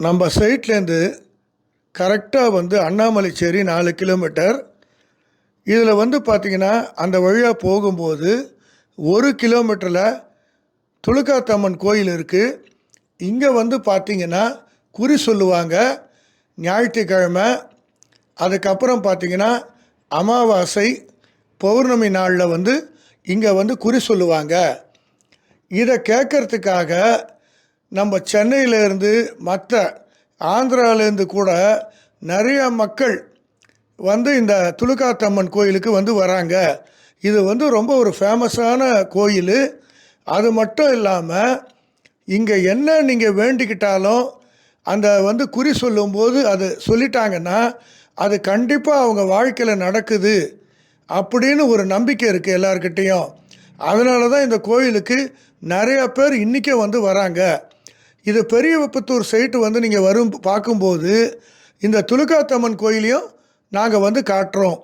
நம்ம சைட்லேருந்து கரெக்டாக வந்து அண்ணாமலைச்சேரி நாலு கிலோமீட்டர் இதில் வந்து பார்த்திங்கன்னா அந்த வழியாக போகும்போது ஒரு கிலோமீட்டரில் துளுக்காத்தம்மன் கோயில் இருக்குது இங்கே வந்து பார்த்திங்கன்னா குறி சொல்லுவாங்க. ஞாயிற்றுக்கிழமை அதுக்கப்புறம் பார்த்திங்கன்னா அமாவாசை பௌர்ணமி நாளில் வந்து இங்கே வந்து குறி சொல்லுவாங்க. இதை கேட்கறதுக்காக நம்ம சென்னையிலேருந்து மற்ற ஆந்திராவிலேருந்து கூட நிறைய மக்கள் வந்து இந்த துலுக்காத்தம்மன் கோயிலுக்கு வந்து வராங்க. இது வந்து ரொம்ப ஒரு ஃபேமஸான கோயில். அது மட்டும் இல்லாமல் இங்கே என்ன நீங்கள் வேண்டிக்கிட்டாலும் அந்த வந்து குறி சொல்லும்போது அது சொல்லிட்டாங்கன்னா அது கண்டிப்பாக அவங்க வாழ்க்கையில் நடக்குது அப்படின்னு ஒரு நம்பிக்கை இருக்குது எல்லாருக்கிட்டேயும் அதனால தான் இந்த கோயிலுக்கு நிறையா பேர் இன்றைக்கே வந்து வராங்க. இது பெரிய விப்பத்தூர் சைட்டு வந்து நீங்கள் வரும் பார்க்கும்போது இந்த துலுக்காத்தம்மன் கோயிலையும் நாங்கள் வந்து காட்டுறோம்.